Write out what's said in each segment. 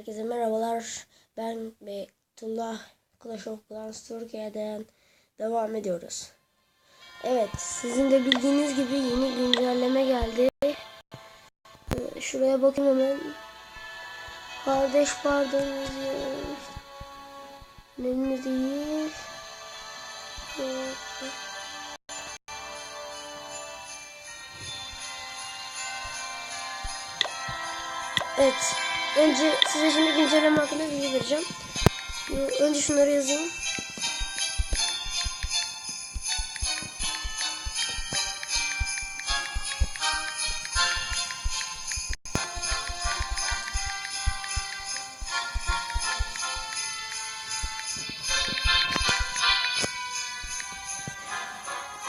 Herkese merhabalar. Ben Beytullah Clash of Clans Türkiye'den devam ediyoruz. Evet, sizin de bildiğiniz gibi yeni güncelleme geldi. Ee, Şuraya bakın hemen. Kardeş pardon. Önemli değil. Evet. Önce size şimdi güncelleme hakkında bilgi vereceğim. Önce şunları yazayım.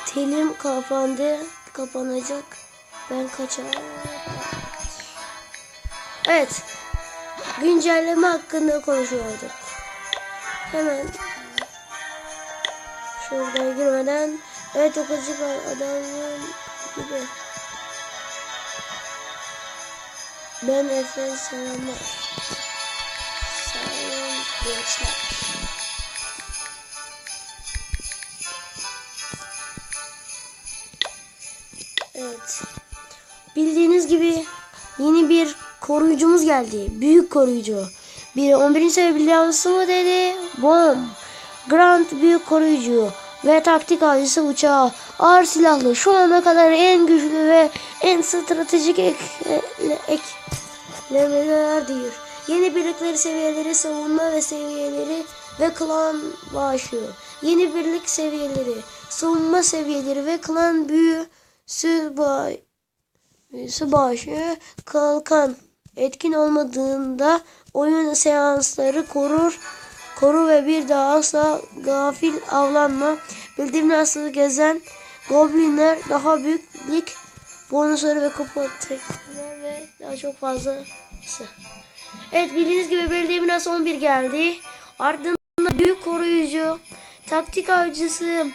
Telim kapandı. Kapanacak. Ben kaçar. Evet. Güncelleme hakkında konuşuyorduk. Hemen şuradan girmeden evet o kızcık adamın gibi. Ben Efe selamlar. Olun gençler. Evet. Bildiğiniz gibi yeni bir koruyucumuz geldi. Büyük koruyucu. Bir 11. seviye bilyası mı dedi? Bom. Grant büyük koruyucu ve taktik avcısı uçağı. Ağır silahlı. Şu ana kadar en güçlü ve en stratejik ek, ek, eklemelerdir. Yeni birlikleri seviyeleri, savunma ve seviyeleri ve klan bağışlıyor. Yeni birlik seviyeleri, savunma seviyeleri ve klan büyüsü bağ Büyüsü başı kalkan etkin olmadığında oyun seansları korur koru ve bir daha asla gafil avlanma. Bildiğim nasıl gezen goblinler daha büyük lig bonusları ve kupa tekrar ve daha çok fazlası. Evet bildiğiniz gibi bildiğim nasıl 11 geldi. Ardından büyük koruyucu, taktik avcısı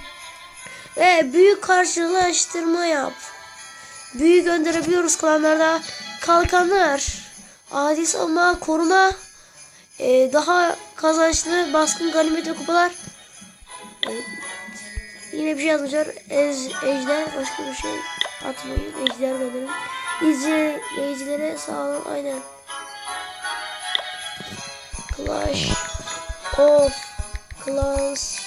ve büyük karşılaştırma yap. Büyü gönderebiliyoruz klanlarda. Kalkanlar, adi savunma, koruma, e, daha kazançlı baskın ganimet ve kupalar. Evet. Yine bir şey yazmışlar. Ez, ejder, başka bir şey atmayın. Ejder gönderin. İzleyicilere sağ olun. Aynen. Clash of Clans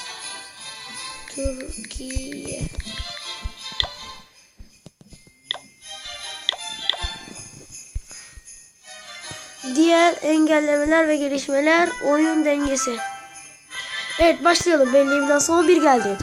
Türkiye. Diğer engellemeler ve gelişmeler oyun dengesi. Evet başlayalım. Belli binası 11 geldi.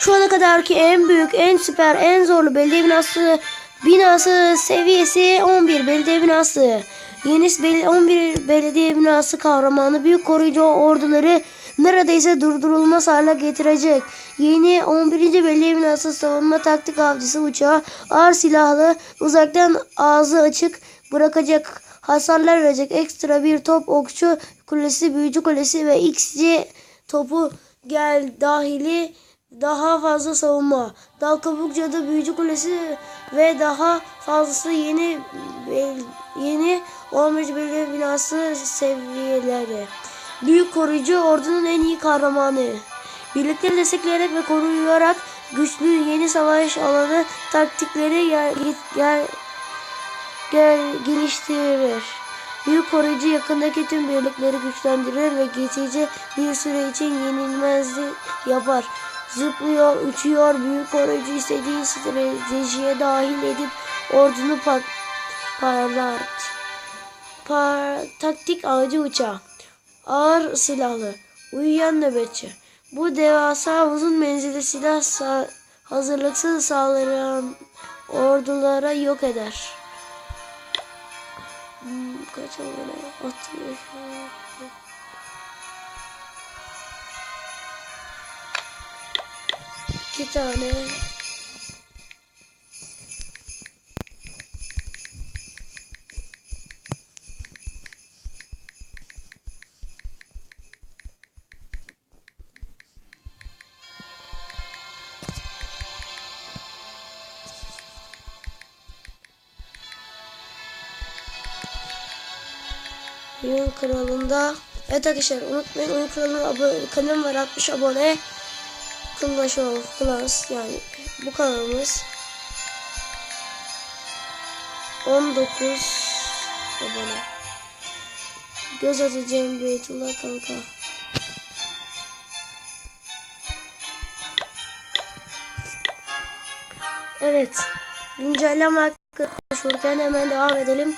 Şu ana kadarki en büyük, en süper, en zorlu belediye binası binası seviyesi 11 belediye binası. Yeni 11 belediye binası kahramanı büyük koruyucu orduları neredeyse durdurulmaz hale getirecek. Yeni 11. belediye binası savunma taktik avcısı uçağı ağır silahlı uzaktan ağzı açık bırakacak hasarlar verecek ekstra bir top okçu kulesi, büyücü kulesi ve xc topu gel dahili daha fazla savunma. Dal kabuk cadı büyücü kulesi ve daha fazlası yeni yeni 11. belediye binası seviyeleri. Büyük koruyucu ordunun en iyi kahramanı. Birlikleri destekleyerek ve koruyarak güçlü yeni savaş alanı taktikleri yer, yer, gel, geliştirir. Büyük koruyucu yakındaki tüm birlikleri güçlendirir ve geçici bir süre için yenilmezlik yapar. Zıplıyor, uçuyor, büyük koruyucu istediği stratejiye dahil edip ordunu pat parlat. Par taktik avcı uçağı. Ağır silahlı, uyuyan nöbetçi. Bu devasa uzun menzilli silah sa hazırlıksız saldıran ordulara yok eder. Hmm, kaç abone? 60. İki tane. Oyun kanalında. Evet arkadaşlar unutmayın oyun kanalına abone, kanalım var 60 abone. Clash of Clans yani bu kanalımız. 19 abone. Göz atacağım Beytullah kanka. Evet. Güncelleme hakkında konuşurken hemen devam edelim.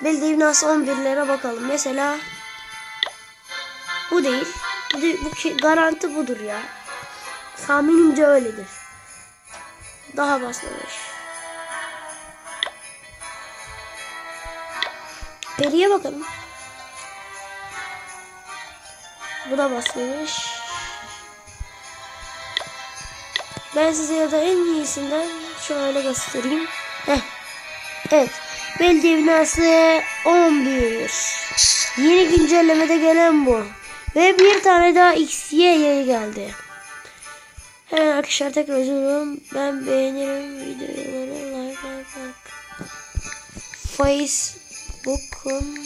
Bildiğim nasıl 11'lere bakalım. Mesela bu değil. Bu, garanti budur ya. Tahminimce öyledir. Daha basmamış. Periye bakalım. Bu da basmamış. Ben size ya da en iyisinden şöyle göstereyim. Heh. Evet. Belediye binası 11. Yeni güncellemede gelen bu. Ve bir tane daha XY'ye geldi. Hemen arkadaşlar tekrar özürüm. Ben beğenirim videoları like like like. Facebook'un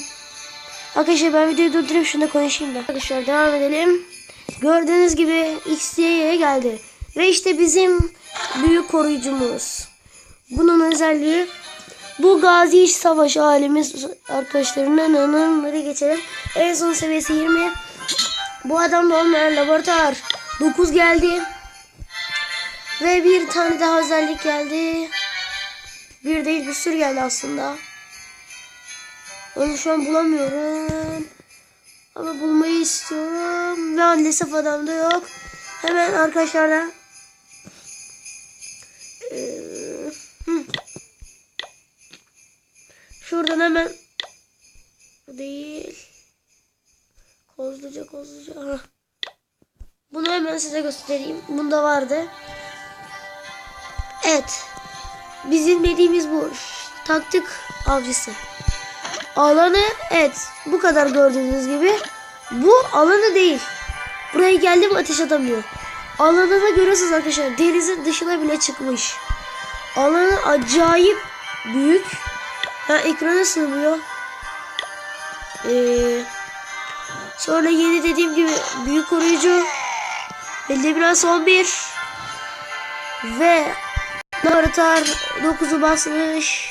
Arkadaşlar ben videoyu durdurup şunu da konuşayım da. Arkadaşlar devam edelim. Gördüğünüz gibi XY'ye geldi. Ve işte bizim büyük koruyucumuz. Bunun özelliği bu gazi iş savaş halimiz arkadaşlarının anıları geçelim. En son seviyesi 20. Bu adamda olmayan laboratuvar 9 geldi. Ve bir tane daha özellik geldi. Bir değil bir sürü geldi aslında. Onu şu an bulamıyorum. Ama bulmayı istiyorum. Ve maalesef adamda yok. Hemen arkadaşlardan Şuradan hemen bu değil. Kozluca kozluca. Bunu hemen size göstereyim. Bunda vardı. Evet. Bizim dediğimiz bu. Taktik avcısı. Alanı evet bu kadar gördüğünüz gibi. Bu alanı değil. Buraya geldi mi ateş atamıyor. Alanı da görüyorsunuz arkadaşlar. Denizin dışına bile çıkmış. Alanı acayip büyük. Ha, ekrana sığmıyor. Ee, sonra yeni dediğim gibi büyük koruyucu. Belli biraz 11. Ve Narutar 9'u basmış.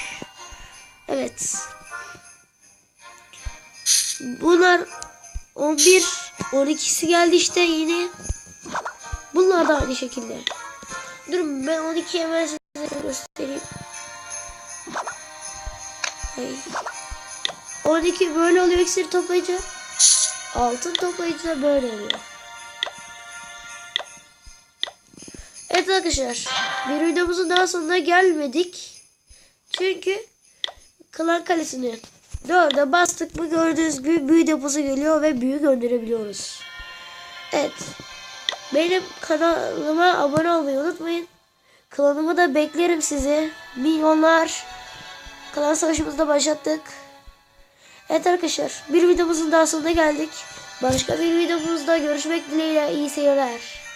Evet. Bunlar 11 12'si geldi işte yeni. Bunlar da aynı şekilde. Durun ben 12'yi hemen size göstereyim. Ay. 12 böyle oluyor iksir toplayıcı. Altın toplayıcı da böyle oluyor. Evet arkadaşlar. Bir videomuzun daha sonuna gelmedik. Çünkü Klan Kalesi'ni dörde bastık mı gördüğünüz gibi büyü deposu geliyor ve büyü gönderebiliyoruz. Evet. Benim kanalıma abone olmayı unutmayın. Klanımı da beklerim sizi. Milyonlar klan savaşımızda başlattık. Evet arkadaşlar bir videomuzun daha sonuna geldik. Başka bir videomuzda görüşmek dileğiyle iyi seyirler.